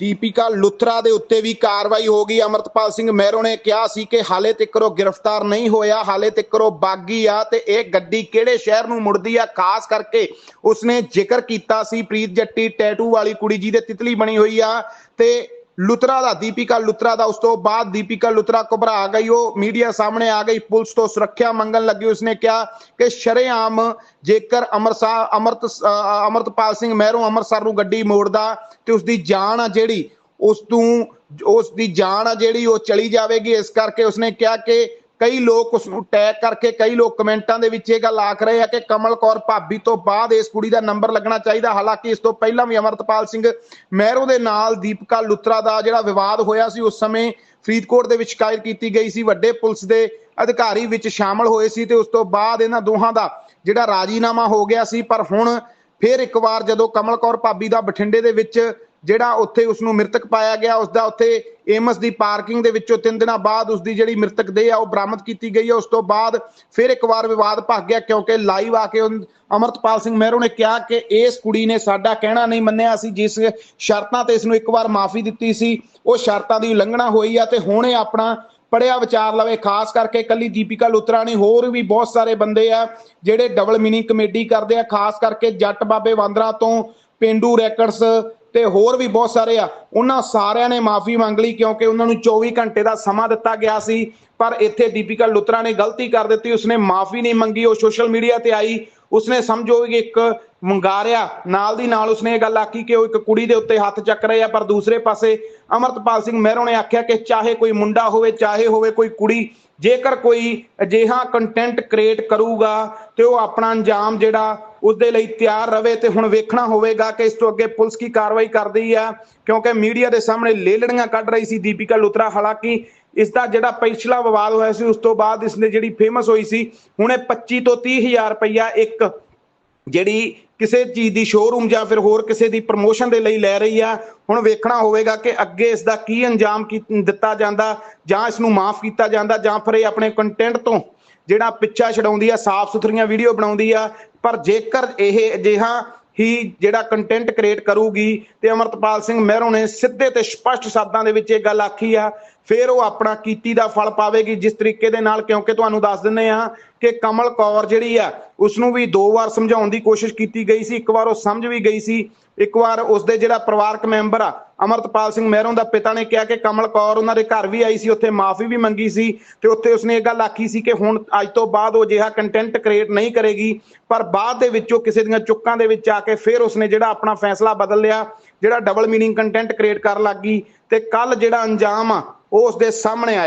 ਦੀਪਿਕਾ ਲੁਥਰਾ ਦੇ ਉੱਤੇ ਵੀ ਕਾਰਵਾਈ ਹੋ ਗਈ। ਅਮਰਤਪਾਲ ਸਿੰਘ ਮਹਿਰੋ ਨੇ ਕਿਹਾ ਸੀ ਕਿ ਹਾਲੇ ਤੱਕ ਉਹ ਗ੍ਰਿਫਤਾਰ ਨਹੀਂ ਹੋਇਆ, ਹਾਲੇ ਤੱਕ ਉਹ ਬਾਗੀ ਆ ਤੇ ਇਹ ਗੱਡੀ ਕਿਹੜੇ ਸ਼ਹਿਰ ਨੂੰ ਮੁੜਦੀ ਆ? ਖਾਸ ਕਰਕੇ ਉਸਨੇ ਜ਼ਿਕਰ ਕੀਤਾ ਸੀ ਪ੍ਰੀਤ ਜੱਟੀ ਟੈਟੂ ਵਾਲੀ ਕੁੜੀ ਜੀ ਦੇ ਤਿਤਲੀ ਬਣੀ ਹੋਈ ਆ ਤੇ ਲੁਤਰਾ ਦਾ ਦੀਪਿਕਾ ਲੁਤਰਾ ਦਾ ਉਸ ਤੋਂ ਬਾਅਦ ਦੀਪਿਕਾ ਲੁਤਰਾ ਘਬਰਾ ਗਈ ਉਹ ਮੀਡੀਆ ਸਾਹਮਣੇ ਆ ਗਈ ਪੁਲਿਸ ਤੋਂ ਸੁਰੱਖਿਆ ਮੰਗਣ ਲੱਗੀ ਉਸਨੇ ਕਿਹਾ ਕਿ ਸ਼ਰੇਆਮ ਜੇਕਰ ਅਮਰਸਾ ਅਮਰਤ ਅ, ਅਮਰਤਪਾਲ ਸਿੰਘ ਮਹਿਰੋਂ ਅੰਮ੍ਰਿਤਸਰ ਨੂੰ ਗੱਡੀ ਮੋੜਦਾ ਤੇ ਉਸ ਦੀ ਜਾਨ ਆ ਜਿਹੜੀ ਉਸ ਤੋਂ ਉਸ ਦੀ ਜਾਨ ਆ ਜਿਹੜੀ ਉਹ ਚਲੀ ਜਾਵੇਗੀ ਇਸ ਕਰਕੇ ਉਸਨੇ ਕਿਹਾ ਕਿ ਕਈ ਲੋਕ ਉਸ ਨੂੰ ਟੈਗ ਕਰਕੇ ਕਈ ਲੋਕ ਕਮੈਂਟਾਂ ਦੇ ਵਿੱਚ ਇਹ ਗੱਲ ਆਖ ਰਹੇ ਆ ਕਿ ਕਮਲ ਕੌਰ ਭਾਬੀ ਤੋਂ ਬਾਅਦ ਇਸ ਕੁੜੀ ਦਾ ਨੰਬਰ ਲੱਗਣਾ ਚਾਹੀਦਾ। ਹਾਲਾਂਕਿ ਇਸ ਤੋਂ ਪਹਿਲਾਂ ਵੀ ਅਮਰਤਪਾਲ ਸਿੰਘ ਮਹਿਰੋ ਦੇ ਨਾਲ ਦੀਪਕਾ ਲੁਤਰਾ ਦਾ ਜਿਹੜਾ ਵਿਵਾਦ ਹੋਇਆ ਸੀ, ਉਸ ਸਮੇਂ ਫਰੀਦਕੋਟ ਦੇ ਵਿੱਚ ਸ਼ਿਕਾਇਤ ਕੀਤੀ ਗਈ ਸੀ। ਵੱਡੇ ਪੁਲਿਸ ਦੇ ਅਧਿਕਾਰੀ ਵਿੱਚ ਸ਼ਾਮਲ ਹੋਏ ਸੀ ਤੇ ਉਸ ਤੋਂ ਬਾਅਦ ਇਹਨਾਂ ਦੋਹਾਂ ਦਾ ਜਿਹੜਾ ਰਾਜੀਨਾਮਾ ਹੋ ਗਿਆ ਸੀ। ਪਰ ਹੁਣ ਫਿਰ ਇੱਕ ਵਾਰ ਜਦੋਂ ਕਮਲ ਕੌਰ ਭਾਬੀ ਦਾ ਬਠਿੰਡੇ ਦੇ ਵਿੱਚ ਜਿਹੜਾ ਉੱਥੇ ਉਸ ਨੂੰ ਮ੍ਰਿਤਕ ਪਾਇਆ ਗਿਆ ਉਸ ਦਾ ਉੱਥੇ ਏਮਸ ਦੀ ਪਾਰਕਿੰਗ ਦੇ ਵਿੱਚੋਂ ਤਿੰਨ ਦਿਨਾਂ ਬਾਅਦ ਉਸ ਦੀ ਜਿਹੜੀ ਮ੍ਰਿਤਕ ਦੇਹ ਆ, ਉਹ ਬਰਾਮਦ ਕੀਤੀ ਗਈ ਹੈ ਉਸ ਤੋਂ ਬਾਅਦ ਫਿਰ ਇੱਕ ਵਾਰ ਵਿਵਾਦ ਭਖ ਗਿਆ ਕਿਉਂਕਿ ਲਾਈਵ ਆ ਕੇ ਉਨ- ਅਮਰਤਪਾਲ ਸਿੰਘ ਮਹਿਰੋ ਨੇ ਕਿਹਾ ਕਿ ਇਸ ਕੁੜੀ ਨੇ ਸਾਡਾ ਕਹਿਣਾ ਨਹੀਂ ਮੰਨਿਆ ਸੀ, ਜਿਸ ਸ਼ਰਤਾਂ ਤੇ ਇਸ ਨੂੰ ਇੱਕ ਵਾਰ ਮਾਫੀ ਦਿੱਤੀ ਸੀ, ਉਹ ਸ਼ਰਤਾਂ ਦੀ ਉਲੰਘਣਾ ਹੋਈ ਆ ਤੇ ਹੁਣ ਇਹ ਆਪਣਾ ਪੜਿਆ ਵਿਚਾਰ ਲਵੇ। ਖਾਸ ਕਰਕੇ ਕੱਲੀ ਦੀਪਿਕਾ ਲੁਤਰਾ ਨੇ ਹੋਰ ਵੀ ਬਹੁਤ ਸਾਰੇ ਬੰਦੇ ਆ ਜਿਹੜੇ ਡਬਲ ਮੀਨਿੰਗ ਕਮੇਡੀ ਕਰਦੇ ਆ। ਖਾਸ ਕਰਕੇ ਜੱਟ ਬਾਬੇ ਵਾਂਦਰਾ ਤੋਂ, ਪਿੰਡੂ ਰੈਕਰਡਸ ਤੇ ਹੋਰ ਵੀ ਬਹੁਤ ਸਾਰੇ ਆ। ਉਹਨਾਂ ਸਾਰਿਆਂ ਨੇ ਮਾਫੀ ਮੰਗ ਲਈ ਕਿਉਂਕਿ ਉਹਨਾਂ ਨੂੰ 24 ਘੰਟੇ ਦਾ ਸਮਾਂ ਦਿੱਤਾ ਗਿਆ ਸੀ। ਪਰ ਇੱਥੇ ਦੀਪਿਕਾ ਲੁਤਰਾ ਨੇ ਗਲਤੀ ਕਰ ਦਿੱਤੀ। ਉਸਨੇ ਮਾਫੀ ਨਹੀਂ ਮੰਗੀ, ਉਹ ਸੋਸ਼ਲ ਮੀਡੀਆ ਤੇ ਆਈ। ਉਸਨੇ ਸਮਝੋ ਇੱਕ ਮੰਗਾਰਿਆ, ਨਾਲ ਦੀ ਨਾਲ ਉਸਨੇ ਇਹ ਗੱਲ ਆਖੀ ਕਿ ਉਹ ਇੱਕ ਕੁੜੀ ਦੇ ਉੱਤੇ ਹੱਥ ਚੱਕ ਰਹੇ ਆ, ਪਰ ਦੂਸਰੇ ਪਾਸੇ ਅਮਰਤਪਾਲ ਸਿੰਘ ਮਹਿਰੋਂ ਨੇ ਆਖਿਆ ਕਿ ਚਾਹੇ ਕੋਈ ਮੁੰਡਾ ਹੋਵੇ, ਚਾਹੇ ਹੋਵੇ ਕੋਈ ਕੁੜੀ, ਜੇਕਰ ਕੋਈ ਅਜਿਹਾ ਕੰਟੈਂਟ ਕ੍ਰੀਏਟ ਕਰੂਗਾ ਤੇ ਉਹ ਆਪਣਾ ਅੰਜਾਮ ਜਿਹੜਾ ਉਸਦੇ ਲਈ ਤਿਆਰ ਰਵੇ ਤੇ ਹੁਣ ਵੇਖਣਾ ਹੋਵੇਗਾ ਕਿ ਇਸ ਤੋਂ ਅੱਗੇ ਪੁਲਿਸ ਕੀ ਕਾਰਵਾਈ ਕਰਦੀ ਆ, ਕਿਉਂਕਿ ਮੀਡੀਆ ਦੇ ਸਾਹਮਣੇ ਲੇਲੜੀਆਂ ਕੱਢ ਰਹੀ ਸੀ ਦੀਪਿਕਾ ਲੁਤਰਾ। ਹਾਲਾਂਕਿ ਇਸ ਦਾ ਜਿਹੜਾ ਪਿਛਲਾ ਵਿਵਾਦ ਹੋਇਆ ਸੀ, ਉਸ ਤੋਂ ਬਾਅਦ ਇਸ ਨੇ ਜਿਹੜੀ ਫੇਮਸ ਹੋਈ ਸੀ, ਹੁਣ ਇਹ 25 ਤੋਂ 30 ਹਜ਼ਾਰ ਰੁਪਈਆ ਇੱਕ ਜਿਹੜੀ ਕਿਸੇ ਚੀਜ਼ ਦੀ ਸ਼ੋਰੂਮ ਜਾਂ ਫਿਰ ਹੋਰ ਕਿਸੇ ਦੀ ਪ੍ਰਮੋਸ਼ਨ ਦੇ ਲਈ ਲੈ ਰਹੀ ਆ। ਹੁਣ ਵੇਖਣਾ ਹੋਵੇਗਾ ਕਿ ਅੱਗੇ ਇਸ ਦਾ ਕੀ ਅੰਜਾਮ ਕੀ ਦਿੱਤਾ ਜਾਂਦਾ, ਜਾਂ ਇਸ ਨੂੰ ਮਾਫ ਕੀਤਾ ਜਾਂਦਾ, ਜਾਂ ਫਿਰ ਇਹ ਆਪਣੇ ਕੰਟੈਂਟ ਤੋਂ ਜਿਹੜਾ ਪਿੱਛਾ ਛਡਾਉਂਦੀ ਆ ਸਾਫ਼ ਸੁਥਰੀਆਂ ਵੀਡੀਓ ਬਣਾਉਂਦੀ ਆ ਪਰ ਜੇਕਰ ਇਹ ਅਜਿਹਾ ਹੀ ਜਿਹੜਾ ਕੰਟੈਂਟ ਕ੍ਰੀਏਟ ਕਰੂਗੀ ਤੇ ਅਮਰਤਪਾਲ ਸਿੰਘ ਮਹਿਰੋਂ ਨੇ ਸਿੱਧੇ ਤੇ ਸਪਸ਼ਟ ਸ਼ਬਦਾਂ ਦੇ ਵਿੱਚ ਇਹ ਗੱਲ ਆਖੀ ਆ ਫਿਰ ਉਹ ਆਪਣਾ ਕੀਤੀ ਦਾ ਫਲ ਪਾਵੇਗੀ। ਜਿਸ ਤਰੀਕੇ ਦੇ ਨਾਲ, ਕਿਉਂਕਿ ਤੁਹਾਨੂੰ ਦੱਸ ਦਿੰਨੇ ਆ ਕਿ ਕਮਲ ਕੌਰ ਜਿਹੜੀ ਆ ਉਸ ਨੂੰ ਵੀ ਦੋ ਵਾਰ ਸਮਝਾਉਣ ਦੀ ਕੋਸ਼ਿਸ਼ ਕੀਤੀ ਗਈ ਸੀ। ਇੱਕ ਵਾਰ ਉਹ ਸਮਝ ਵੀ ਗਈ ਸੀ। ਇੱਕ ਵਾਰ ਉਸ ਦੇ ਜਿਹੜਾ ਪਰਿਵਾਰਕ ਮੈਂਬਰ ਆ, ਅਮਰਤਪਾਲ ਸਿੰਘ ਮਹਿਰੋਂ ਦਾ ਪਿਤਾ ਨੇ ਕਿਹਾ ਕਿ ਕਮਲ ਕੌਰ ਉਹਨਾਂ ਦੇ ਘਰ ਵੀ ਆਈ ਸੀ, ਉੱਥੇ ਮਾਫੀ ਵੀ ਮੰਗੀ ਸੀ ਤੇ ਉੱਥੇ ਉਸਨੇ ਇਹ ਗੱਲ ਆਖੀ ਸੀ ਕਿ ਹੁਣ ਅੱਜ ਤੋਂ ਬਾਅਦ ਉਹ ਜਿਹਾ ਕੰਟੈਂਟ ਕ੍ਰੀਏਟ ਨਹੀਂ ਕਰੇਗੀ। ਪਰ ਬਾਅਦ ਦੇ ਵਿੱਚੋਂ ਕਿਸੇ ਦੀਆਂ ਚੁੱਕਾਂ ਦੇ ਵਿੱਚ ਆ ਕੇ ਫਿਰ ਉਸਨੇ ਜਿਹੜਾ ਆਪਣਾ ਫੈਸਲਾ ਬਦਲ ਲਿਆ, ਜਿਹੜਾ ਡਬਲ ਮੀਨਿੰਗ ਕੰਟੈਂਟ ਕ੍ਰੀਏਟ ਕਰਨ ਲੱਗੀ ਤੇ ਕੱਲ ਜਿਹੜਾ ਅੰਜਾਮ ਆ ਉਹ ਉਸਦੇ ਸਾਹਮਣੇ ਆਇਆ।